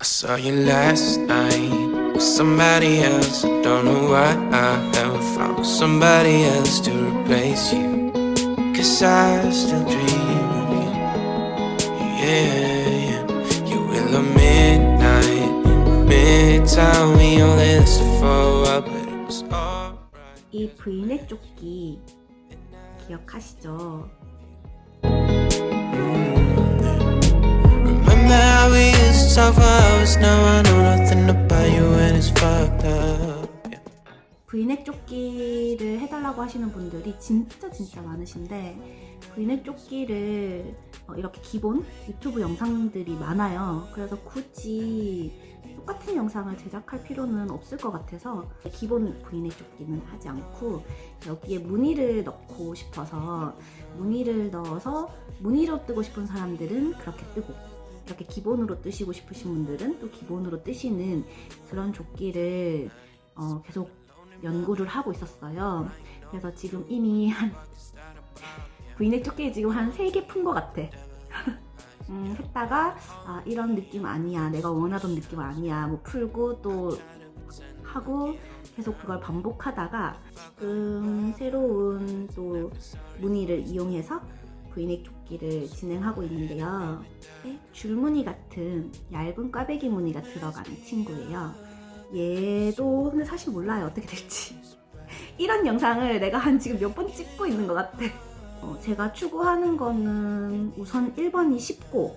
I saw you last night with somebody else. I don't know why I ever found somebody else to replace you. Cause I still dream of you. Yeah, yeah. You will of midnight in midtown. We only lasted for a while, but it was alright. 이 V넥 조끼 기억하시죠? We used to talk for hours? Now I know nothing about you and it's fucked up. V넥 조끼를 해달라고 하시는 분들이 진짜 진짜 많으신데 V넥 조끼를 어, 이렇게 기본 유튜브 영상들이 많아요. 그래서 굳이 똑같은 영상을 제작할 필요는 없을 것 같아서 기본 V넥 조끼는 하지 않고 여기에 무늬를 넣고 싶어서 무늬를 넣어서 무늬로 뜨고 싶은 사람들은 그렇게 뜨고 이렇게 기본으로 뜨시고 싶으신 분들은 또 기본으로 뜨시는 그런 조끼를 어, 계속 연구를 하고 있었어요. 그래서 지금 이미 한 V넥 조끼 지금 한 3개 푼 것 같아. 음, 했다가 아, 이런 느낌 아니야. 내가 원하던 느낌 아니야. 뭐 풀고 또 하고 계속 그걸 반복하다가 지금 새로운 또 무늬를 이용해서 V넥 조끼를 진행하고 있는데요. 네, 줄무늬 같은 얇은 꽈배기 무늬가 들어가는 친구예요. 얘도 근데 사실 몰라요. 어떻게 될지. 이런 영상을 내가 한 지금 몇 번 찍고 있는 것 같아. 어, 제가 추구하는 거는 우선 1번이 쉽고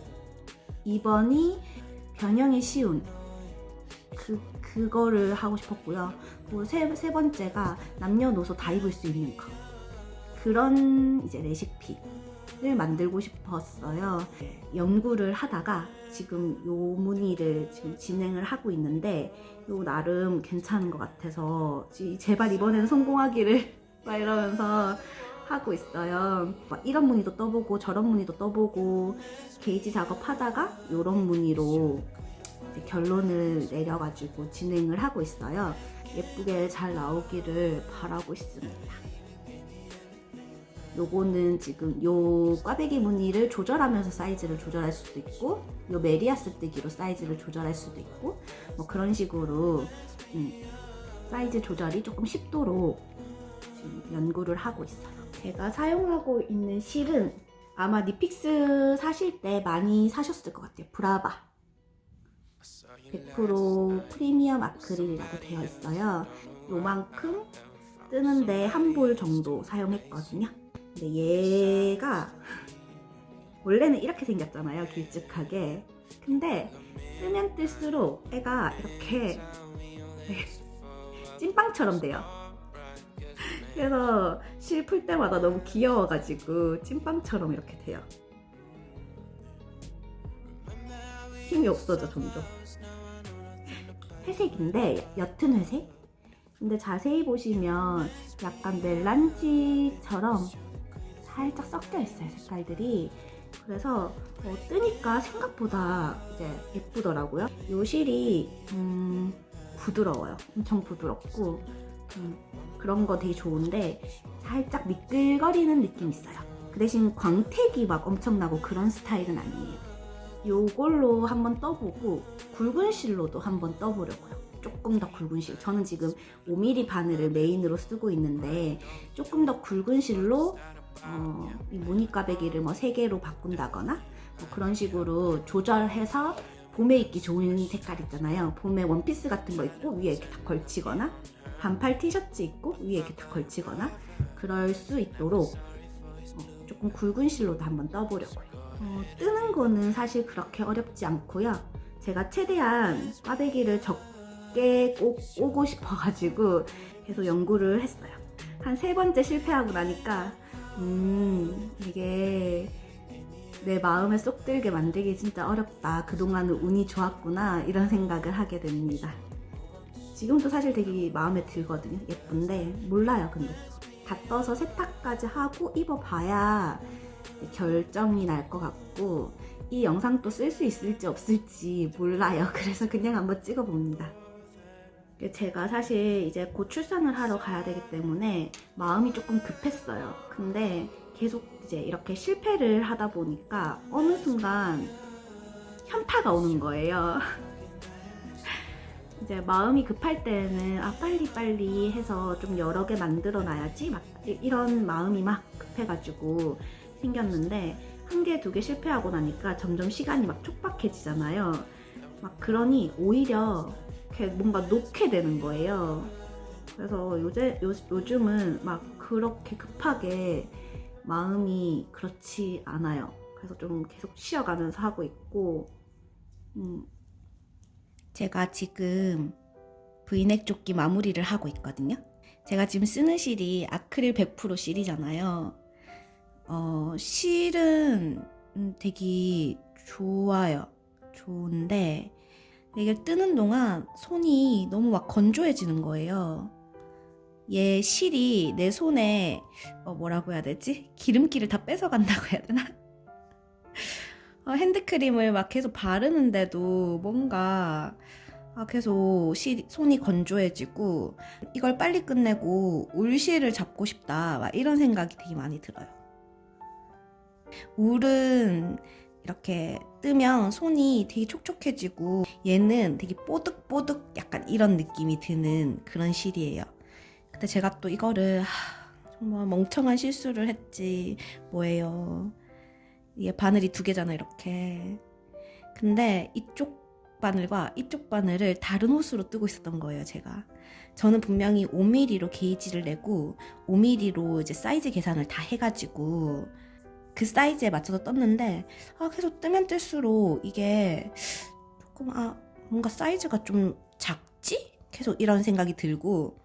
2번이 변형이 쉬운. 그, 그거를 하고 싶었고요. 그리고 세, 세 번째가 남녀노소 다 입을 수 있는 거. 그런 이제 레시피 를 만들고 싶었어요 연구를 하다가 지금 요 무늬를 지금 진행을 하고 있는데 요 나름 괜찮은 것 같아서 지- 제발 이번에는 성공하기를 막 이러면서 하고 있어요. 막 이런 무늬도 떠보고 저런 무늬도 떠보고 게이지 작업하다가 요런 무늬로 결론을 내려가지고 진행을 하고 있어요. 예쁘게 잘 나오기를 바라고 있습니다. 요거는 지금 요 꽈배기 무늬를 조절하면서 사이즈를 조절할 수도 있고 요 메리아스 뜨기로 사이즈를 조절할 수도 있고 뭐 그런 식으로 음, 사이즈 조절이 조금 쉽도록 지금 연구를 하고 있어요. 제가 사용하고 있는 실은 아마 니픽스 사실 때 많이 사셨을 것 같아요. 브라바 100% 프리미엄 아크릴이라고 되어 있어요. 요만큼 뜨는데 한 볼 정도 사용했거든요. 근데 얘가 원래는 이렇게 생겼잖아요. 길쭉하게. 근데 뜨면 뜰수록 애가 이렇게 찐빵처럼 돼요. 그래서 실 풀 때마다 너무 귀여워가지고 찐빵처럼 이렇게 돼요. 힘이 없어져 점점. 회색인데 옅은 회색. 근데 자세히 보시면 약간 멜란지처럼 살짝 섞여 있어요 색깔들이. 그래서 어, 뜨니까 생각보다 이제 예쁘더라고요. 요 실이 음, 부드러워요. 엄청 부드럽고 음, 그런 거 되게 좋은데 살짝 미끌거리는 느낌 있어요. 그 대신 광택이 막 엄청나고 그런 스타일은 아니에요. 요걸로 한번 떠보고 굵은 실로도 한번 떠보려고요. 조금 더 굵은 실. 저는 지금 5mm 바늘을 메인으로 쓰고 있는데 조금 더 굵은 실로 어, 이 무늬가베기를 뭐 3개로 바꾼다거나 뭐 그런 식으로 조절해서 봄에 입기 좋은 색깔 있잖아요. 봄에 원피스 같은 거 입고 위에 이렇게 다 걸치거나 반팔 티셔츠 입고 위에 이렇게 다 걸치거나 그럴 수 있도록 어, 조금 굵은 실로도 한번 떠보려고요. 어, 뜨는 거는 사실 그렇게 어렵지 않고요. 제가 최대한 꽈배기를 적게 꼭 오고 싶어가지고 계속 연구를 했어요. 한 세 번째 실패하고 나니까 음 이게 내 마음에 쏙 들게 만들기 진짜 어렵다. 그동안은 운이 좋았구나 이런 생각을 하게 됩니다. 지금도 사실 되게 마음에 들거든요. 예쁜데 몰라요. 근데 다 떠서 세탁까지 하고 입어봐야 결정이 날 것 같고 이 영상 또 쓸 수 있을지 없을지 몰라요. 그래서 그냥 한번 찍어봅니다. 제가 사실 이제 곧 출산을 하러 가야 되기 때문에 마음이 조금 급했어요. 근데 계속 이제 이렇게 실패를 하다 보니까 어느 순간 현타가 오는 거예요. 이제 마음이 급할 때는 아 빨리 빨리 해서 좀 여러 개 만들어 놔야지 막 이- 이런 마음이 막 급해가지고 생겼는데 한 개 두 개 실패하고 나니까 점점 시간이 막 촉박해지잖아요. 막 그러니 오히려 이렇게 뭔가 놓게 되는 거예요. 그래서 요새 요, 요즘은 막 그렇게 급하게 마음이 그렇지 않아요. 그래서 좀 계속 쉬어가면서 하고 있고, 음. 제가 지금 브이넥 조끼 마무리를 하고 있거든요. 제가 지금 쓰는 실이 아크릴 100% 실이잖아요. 어, 실은 음, 되게 좋아요. 좋은데 이게 뜨는 동안 손이 너무 막 건조해지는 거예요. 얘 실이 내 손에 어, 뭐라고 해야 되지? 기름기를 다 뺏어간다고 해야 되나? 어, 핸드크림을 막 계속 바르는데도 뭔가 아, 계속 실, 손이 건조해지고 이걸 빨리 끝내고 울실을 잡고 싶다 막 이런 생각이 되게 많이 들어요. 울은 이렇게 뜨면 손이 되게 촉촉해지고 얘는 되게 뽀득뽀득 약간 이런 느낌이 드는 그런 실이에요. 근데 제가 또 이거를 하, 정말 멍청한 실수를 했지 뭐예요. 이게 바늘이 두 개잖아 이렇게. 근데 이쪽 바늘과 이쪽 바늘을 다른 호수로 뜨고 있었던 거예요 제가. 저는 분명히 5mm로 게이지를 내고 5mm로 이제 사이즈 계산을 다 해가지고 그 사이즈에 맞춰서 떴는데 아 계속 뜨면 뜰수록 이게 조금 아 뭔가 사이즈가 좀 작지? 계속 이런 생각이 들고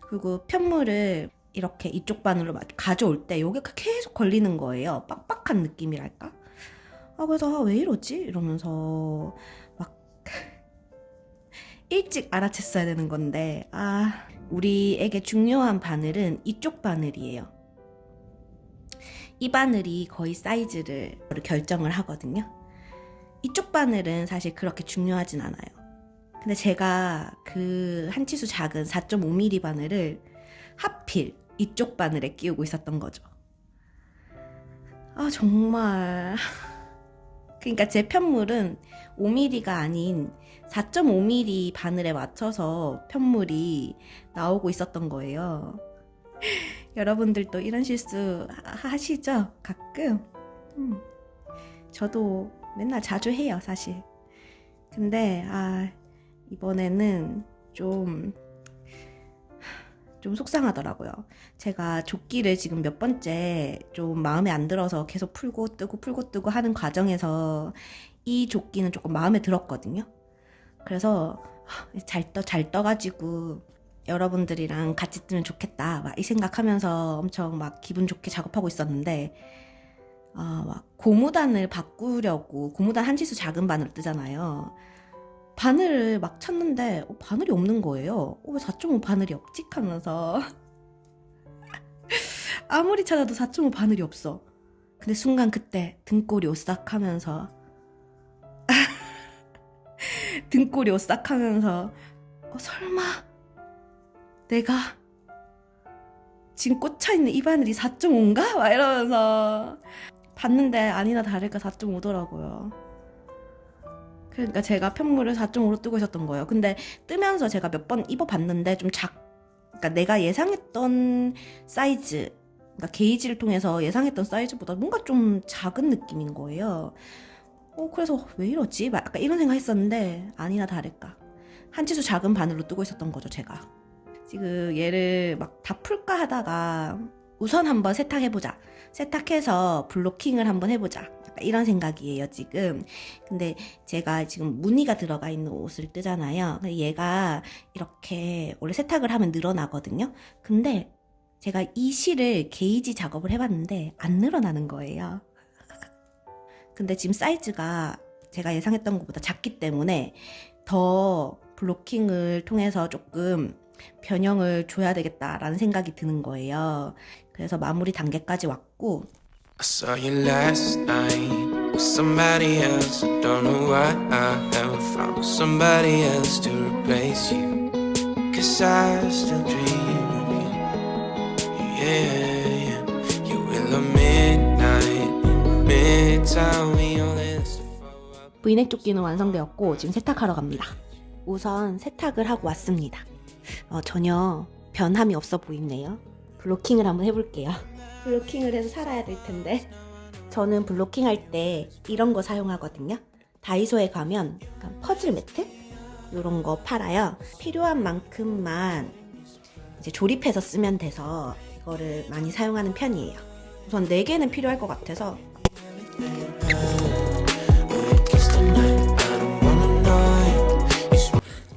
그리고 편물을 이렇게 이쪽 바늘로 막 가져올 때 여기가 계속 걸리는 거예요. 빡빡한 느낌이랄까? 아 그래서 아, 왜 이러지? 이러면서 막 일찍 알아챘어야 되는 건데 아 우리에게 중요한 바늘은 이쪽 바늘이에요. 이 바늘이 거의 사이즈를 결정을 하거든요. 이쪽 바늘은 사실 그렇게 중요하진 않아요. 근데 제가 그 한 치수 작은 4.5mm 바늘을 하필 이쪽 바늘에 끼우고 있었던 거죠. 아, 정말. 그러니까 제 편물은 5mm가 아닌 4.5mm 바늘에 맞춰서 편물이 나오고 있었던 거예요. 여러분들도 이런 실수 하- 하시죠? 가끔? 음. 저도 맨날 자주 해요, 사실. 근데, 아, 이번에는 좀, 좀 속상하더라고요. 제가 조끼를 지금 몇 번째 좀 마음에 안 들어서 계속 풀고 뜨고 풀고 뜨고 하는 과정에서 이 조끼는 조금 마음에 들었거든요. 그래서 잘 떠, 잘 떠가지고 여러분들이랑 같이 뜨면 좋겠다. 막 이 생각하면서 엄청 막 기분 좋게 작업하고 있었는데, 아, 막 고무단을 바꾸려고, 고무단 한 치수 작은 바늘 뜨잖아요. 바늘을 막 찾는데, 어, 바늘이 없는 거예요. 어, 왜4.5 바늘이 없지? 하면서. 아무리 찾아도 4.5 바늘이 없어. 근데 순간 그때 등골이 오싹 하면서, 등골이 오싹 하면서, 어, 설마, 내가 지금 꽂혀있는 이 바늘이 4.5인가? 막 이러면서 봤는데 아니나 다를까 4.5더라고요. 그러니까 제가 편물을 4.5로 뜨고 있었던 거예요. 근데 뜨면서 제가 몇 번 입어봤는데 좀 작, 그러니까 내가 예상했던 사이즈, 그러니까 게이지를 통해서 예상했던 사이즈보다 뭔가 좀 작은 느낌인 거예요. 어, 그래서 왜 이러지? 막 약간 이런 생각 했었는데 아니나 다를까. 한 치수 작은 바늘로 뜨고 있었던 거죠, 제가. 지금 얘를 막 다 풀까 하다가 우선 한번 세탁해보자. 세탁해서 블로킹을 한번 해보자. 이런 생각이에요, 지금. 근데 제가 지금 무늬가 들어가 있는 옷을 뜨잖아요. 얘가 이렇게 원래 세탁을 하면 늘어나거든요. 근데 제가 이 실을 게이지 작업을 해봤는데 안 늘어나는 거예요. 근데 지금 사이즈가 제가 예상했던 것보다 작기 때문에 더 블로킹을 통해서 조금 변형을 줘야 되겠다라는 생각이 드는 거예요. 그래서 마무리 단계까지 왔고 I saw you last night with somebody else. I don't know why I ever found somebody else to replace you. Cause I still dream of you. Yeah, yeah. You will of midnight in midtown. We only to fall up. 브이넥 조끼는 완성되었고 지금 세탁하러 갑니다. 우선 세탁을 하고 왔습니다. 어, 전혀 변함이 없어 보이네요. 블로킹을 한번 해볼게요. 블로킹을 해서 살아야 될 텐데. 저는 블로킹 할 때 이런 거 사용하거든요. 다이소에 가면 퍼즐 매트? 이런 거 팔아요. 필요한 만큼만 이제 조립해서 쓰면 돼서 이거를 많이 사용하는 편이에요. 우선 4개는 필요할 것 같아서.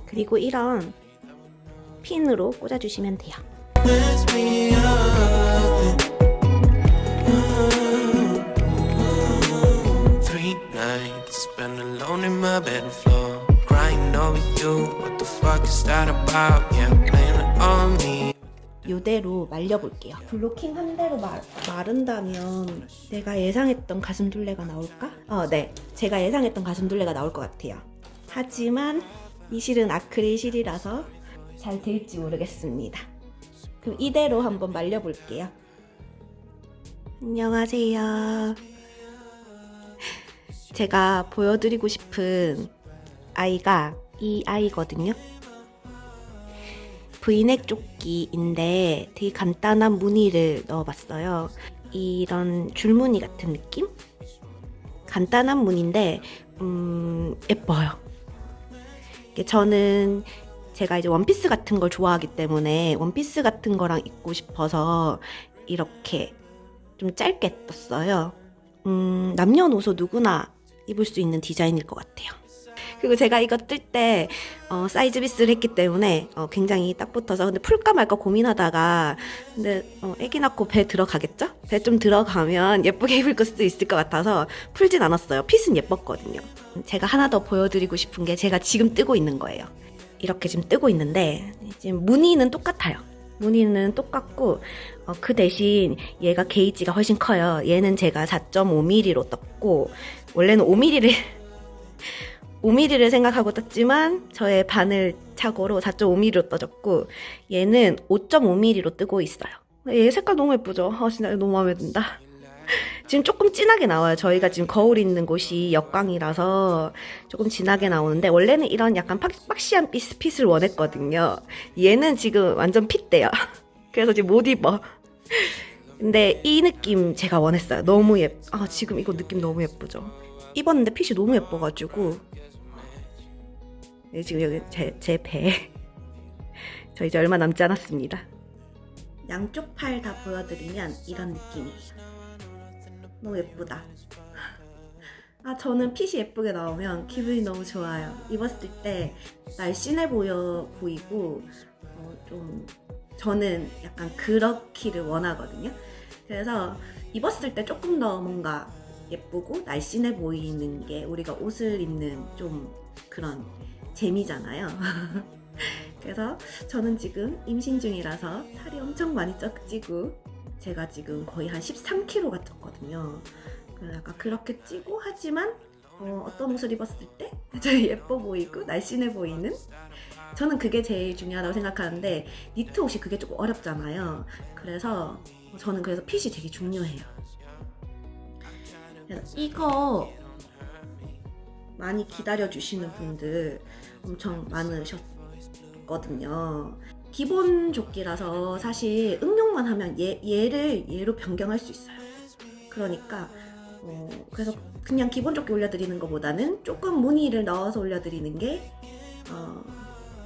그리고 이런 핀으로 꽂아주시면 돼요. 이대로 말려볼게요. 블로킹 한 대로 말, 마른다면 내가 예상했던 가슴둘레가 나올까? 어, 네. 제가 예상했던 가슴둘레가 나올 것 같아요. 하지만 이 실은 아크릴 실이라서 잘 될지 모르겠습니다. 그럼 이대로 한번 말려볼게요. 안녕하세요. 제가 보여드리고 싶은 아이가 이 아이거든요. 브이넥 조끼인데 되게 간단한 무늬를 넣어봤어요. 이런 줄무늬 같은 느낌? 간단한 무늬인데 음, 예뻐요. 저는 제가 이제 원피스 같은 걸 좋아하기 때문에 원피스 같은 거랑 입고 싶어서 이렇게 좀 짧게 떴어요. 음, 남녀노소 누구나 입을 수 있는 디자인일 것 같아요. 그리고 제가 이거 뜰때 어, 사이즈 비스를 했기 때문에 어, 굉장히 딱 붙어서 근데 풀까 말까 고민하다가 근데 어, 애기 낳고 배 들어가겠죠? 배 좀 들어가면 예쁘게 입을 수도 있을 것 같아서 풀진 않았어요. 핏은 예뻤거든요. 제가 하나 더 보여드리고 싶은 게 제가 지금 뜨고 있는 거예요. 이렇게 지금 뜨고 있는데 지금 무늬는 똑같아요. 무늬는 똑같고 어, 그 대신 얘가 게이지가 훨씬 커요. 얘는 제가 4.5mm로 떴고 원래는 5mm를 5mm를 생각하고 떴지만 저의 바늘 착오로 4.5mm로 떠졌고 얘는 5.5mm로 뜨고 있어요. 얘 색깔 너무 예쁘죠? 아 진짜 너무 마음에 든다. 지금 조금 진하게 나와요. 저희가 지금 거울 있는 곳이 역광이라서 조금 진하게 나오는데 원래는 이런 약간 팍, 박시한 핏, 핏을 원했거든요. 얘는 지금 완전 핏대요. 그래서 지금 못 입어. 근데 이 느낌 제가 원했어요. 너무 예. 아 지금 이거 느낌 너무 예쁘죠. 입었는데 핏이 너무 예뻐가지고 네, 지금 여기 제 제 배. 저 이제 얼마 남지 않았습니다. 양쪽 팔 다 보여드리면 이런 느낌이에요. 너무 예쁘다. 아 저는 핏이 예쁘게 나오면 기분이 너무 좋아요. 입었을 때 날씬해 보여 보이고 어, 좀 저는 약간 그렇기를 원하거든요. 그래서 입었을 때 조금 더 뭔가 예쁘고 날씬해 보이는 게 우리가 옷을 입는 좀 그런 재미잖아요. 그래서 저는 지금 임신 중이라서 살이 엄청 많이 쩍 찌고 제가 지금 거의 한 13kg가 쪘거든요. 그래서 약간 그렇게 찌고 하지만 어, 떤 옷을 입었을 때 되게 예뻐 보이고 날씬해 보이는 저는 그게 제일 중요하다고 생각하는데 니트 옷이 그게 조금 어렵잖아요. 그래서 저는 그래서 핏이 되게 중요해요. 이거 많이 기다려 주시는 분들 엄청 많으셨거든요. 기본 조끼라서 사실 응 용만 하면 얘, 얘를 얘로 변경할 수 있어요. 그러니까 어, 그래서 그냥 기본 조끼 올려드리는 것보다는 조금 무늬를 넣어서 올려드리는 게 어,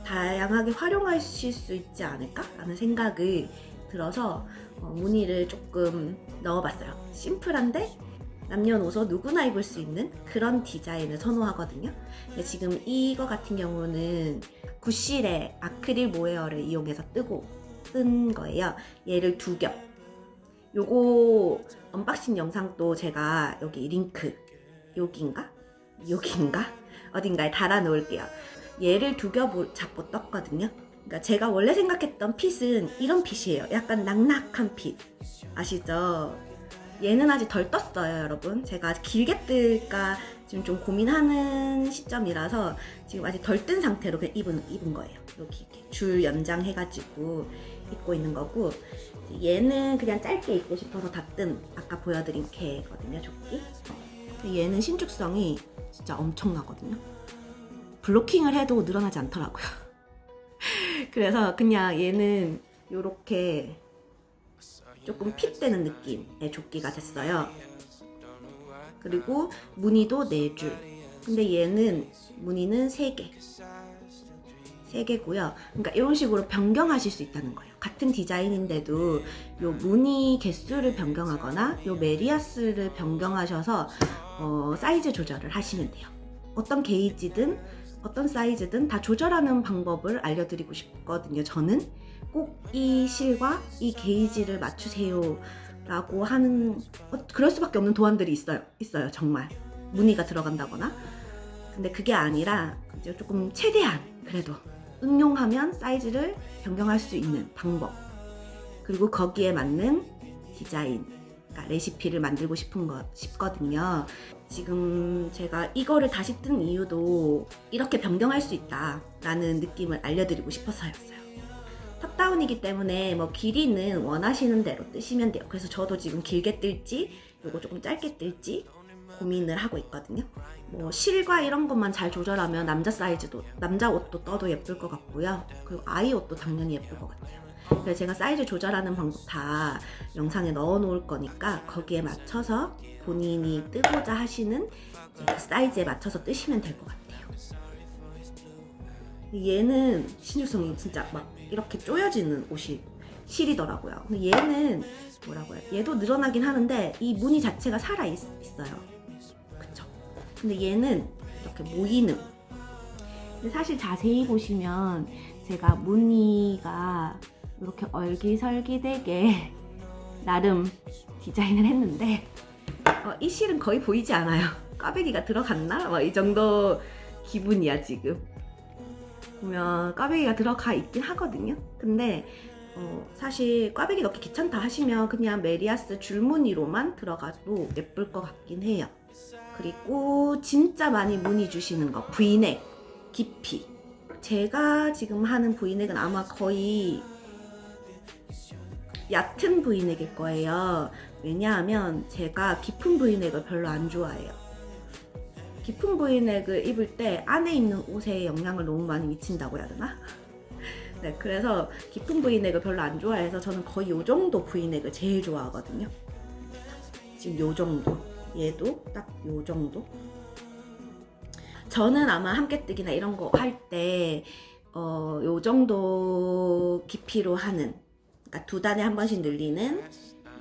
다양하게 활용하실 수 있지 않을까라는 생각을 들어서 어, 무늬를 조금 넣어봤어요. 심플한데 남녀노소 누구나 입을 수 있는 그런 디자인을 선호하거든요. 근데 지금 이거 같은 경우는 구실의 아크릴 모헤어를 이용해서 뜨고 뜬 거예요. 얘를 두 겹. 요거 언박싱 영상도 제가 여기 링크 여기인가? 여기인가? 어딘가에 달아 놓을게요. 얘를 두 겹 잡고 떴거든요. 그러니까 제가 원래 생각했던 핏은 이런 핏이에요. 약간 낙낙한 핏. 아시죠? 얘는 아직 덜 떴어요, 여러분. 제가 길게 뜰까 지금 좀 고민하는 시점이라서 지금 아직 덜 뜬 상태로 그냥 입은, 입은 거예요. 이렇게 줄 연장해가지고 입고 있는 거고 얘는 그냥 짧게 입고 싶어서 다뜬 아까 보여드린 개거든요, 조끼. 얘는 신축성이 진짜 엄청나거든요. 블로킹을 해도 늘어나지 않더라고요. 그래서 그냥 얘는 이렇게 조금 핏되는 느낌의 조끼가 됐어요. 그리고 무늬도 4줄. 근데 얘는 무늬는 3개. 3개고요. 그러니까 이런 식으로 변경하실 수 있다는 거예요. 같은 디자인인데도 요 무늬 개수를 변경하거나 요 메리아스를 변경하셔서 어, 사이즈 조절을 하시면 돼요. 어떤 게이지든 어떤 사이즈든 다 조절하는 방법을 알려드리고 싶거든요. 저는 꼭 이 실과 이 게이지를 맞추세요. 라고 하는 어, 그럴 수밖에 없는 도안들이 있어요. 있어요. 정말 무늬가 들어간다거나. 근데 그게 아니라 이제 조금 최대한 그래도 응용하면 사이즈를 변경할 수 있는 방법. 그리고 거기에 맞는 디자인, 그러니까 레시피를 만들고 싶은 거 싶거든요. 지금 제가 이거를 다시 뜬 이유도 이렇게 변경할 수 있다라는 느낌을 알려드리고 싶어서였어요. 탑다운이기 때문에 뭐 길이는 원하시는 대로 뜨시면 돼요. 그래서 저도 지금 길게 뜰지, 요거 조금 짧게 뜰지 고민을 하고 있거든요. 뭐 실과 이런 것만 잘 조절하면 남자 사이즈도 남자 옷도 떠도 예쁠 것 같고요. 그리고 아이 옷도 당연히 예쁠 것 같아요. 그래서 제가 사이즈 조절하는 방법 다 영상에 넣어 놓을 거니까 거기에 맞춰서 본인이 뜨고자 하시는 사이즈에 맞춰서 뜨시면 될 것 같아요. 얘는 신축성이 진짜 막 이렇게 쪼여지는 옷이 실이더라고요. 얘는 뭐라고 해요? 얘도 늘어나긴 하는데 이 무늬 자체가 살아 있, 있어요. 근데 얘는 이렇게 모이는. 근데 사실 자세히 보시면 제가 무늬가 이렇게 얼기설기되게 나름 디자인을 했는데 어, 이 실은 거의 보이지 않아요. 꽈배기가 들어갔나? 뭐 이 정도 기분이야 지금. 보면 꽈배기가 들어가 있긴 하거든요. 근데 어, 사실 꽈배기 넣기 귀찮다 하시면 그냥 메리아스 줄무늬로만 들어가도 예쁠 것 같긴 해요. 그리고 진짜 많이 무늬 주시는 거 V넥 깊이 제가 지금 하는 V넥은 아마 거의 얕은 V넥일 거예요. 왜냐하면 제가 깊은 V넥을 별로 안 좋아해요. 깊은 V넥을 입을 때 안에 입는 옷에 영향을 너무 많이 미친다고 해야 되나? 네, 그래서 깊은 V넥을 별로 안 좋아해서 저는 거의 요 정도 V넥을 제일 좋아하거든요. 지금 요 정도. 얘도 딱 요 정도. 저는 아마 함께 뜨기나 이런 거 할 때, 어, 요 정도 깊이로 하는, 그러니까 두 단에 한 번씩 늘리는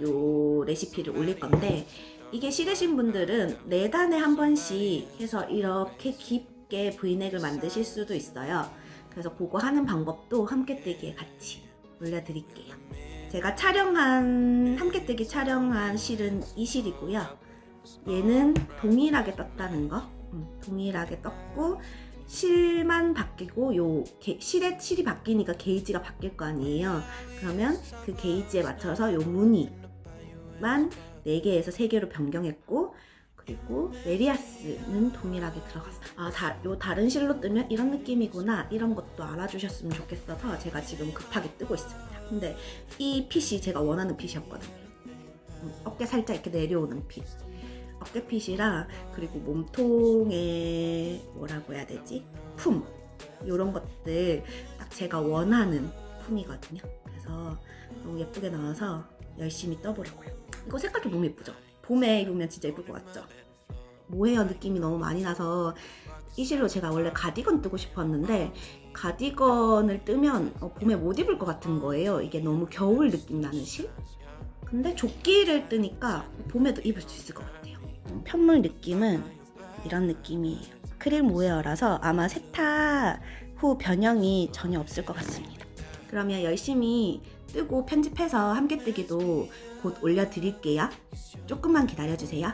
요 레시피를 올릴 건데, 이게 싫으신 분들은 네 단에 한 번씩 해서 이렇게 깊게 V넥을 만드실 수도 있어요. 그래서 그거 하는 방법도 함께뜨기에 같이 올려드릴게요. 제가 촬영한 함께뜨기 촬영한 실은 이 실이고요. 얘는 동일하게 떴다는 거. 음, 동일하게 떴고 실만 바뀌고 요 게- 실의 실이 바뀌니까 게이지가 바뀔 거 아니에요. 그러면 그 게이지에 맞춰서 요 무늬만 4개에서 3개로 변경했고 그리고 메리아스는 동일하게 들어갔어요. 아, 다, 요 다른 실로 뜨면 이런 느낌이구나. 이런 것도 알아주셨으면 좋겠어서 제가 지금 급하게 뜨고 있습니다. 근데 이 핏이 제가 원하는 핏이었거든요. 음, 어깨 살짝 이렇게 내려오는 핏. 어깨 핏이랑 그리고 몸통에 뭐라고 해야 되지? 품. 요런 것들 딱 제가 원하는 품이거든요. 그래서 너무 예쁘게 나와서 열심히 떠보려고요. 이거 색깔도 너무 예쁘죠? 봄에 입으면 진짜 예쁠 것 같죠? 모헤어 느낌이 너무 많이 나서 이 실로 제가 원래 가디건 뜨고 싶었는데 가디건을 뜨면 어, 봄에 못 입을 것 같은 거예요. 이게 너무 겨울 느낌 나는 실? 근데 조끼를 뜨니까 봄에도 입을 수 있을 것 같아요. 음, 편물 느낌은 이런 느낌이에요. 크릴 모헤어라서 아마 세탁 후 변형이 전혀 없을 것 같습니다. 그러면 열심히 뜨고 편집해서 함께 뜨기도 곧 올려드릴게요. 조금만 기다려주세요.